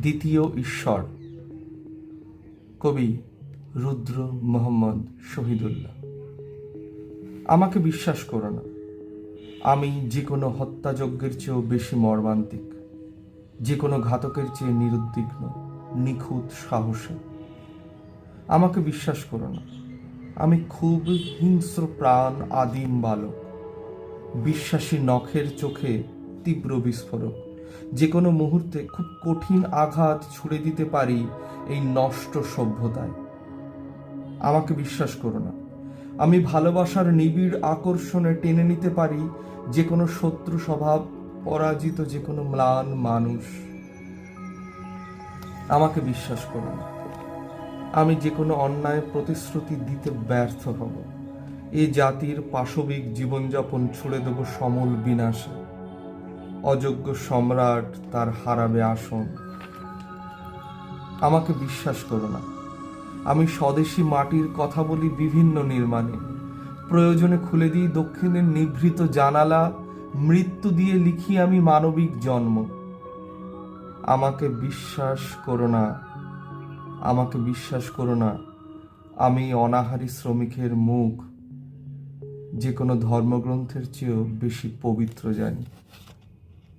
দ্বিতীয় ঈশ্বর। কবি রুদ্র মোহাম্মদ শহীদুল্লাহ। আমাকে বিশ্বাস করো না। আমি যে কোনো হত্যাযজ্ঞের চেয়েও বেশি মর্মান্তিক। যে কোনো ঘাতকের চেয়ে নিরুদ্বিগ্ন, নিখুঁত সাহসী। আমাকে বিশ্বাস করো না। আমি খুব হিংস্র প্রাণ আদিম বালক। বিশ্বাসী নখের চোখে তীব্র বিস্ফোরক। যে কোনো মুহূর্তে খুব কঠিন আঘাত ছুড়ে দিতে পারি এই নষ্ট সভ্যতায়। আমাকে বিশ্বাস করো না। আমি ভালোবাসার নিবিড় আকর্ষণে টেনে নিতে পারি যে কোনো শত্রু স্বভাব, পরাজিত যে কোনো ম্লান মানুষ। আমাকে বিশ্বাস করো না। আমি যে কোনো অন্যায় প্রতিশ্রুতি দিতে ব্যর্থ হব। এ জাতির পাশবিক জীবনযাপন ছুড়ে দেব সমল বিনাশে। অযোগ্য সম্রাট তার হারাবে আসন। আমাকে বিশ্বাস করো না। আমি স্বদেশী মাটির কথা বলি বিভিন্ন নির্মাণে। প্রয়োজনে খুলে দিই দক্ষিণের নিভৃত জানালা, মৃত্যু দিয়ে লিখি আমি মানবিক জন্ম। আমাকে বিশ্বাস করো না। আমাকে বিশ্বাস করো না। আমি অনাহারী শ্রমিকের মুখ। যে কোনো ধর্মগ্রন্থের চেয়েও বেশি পবিত্র জানি।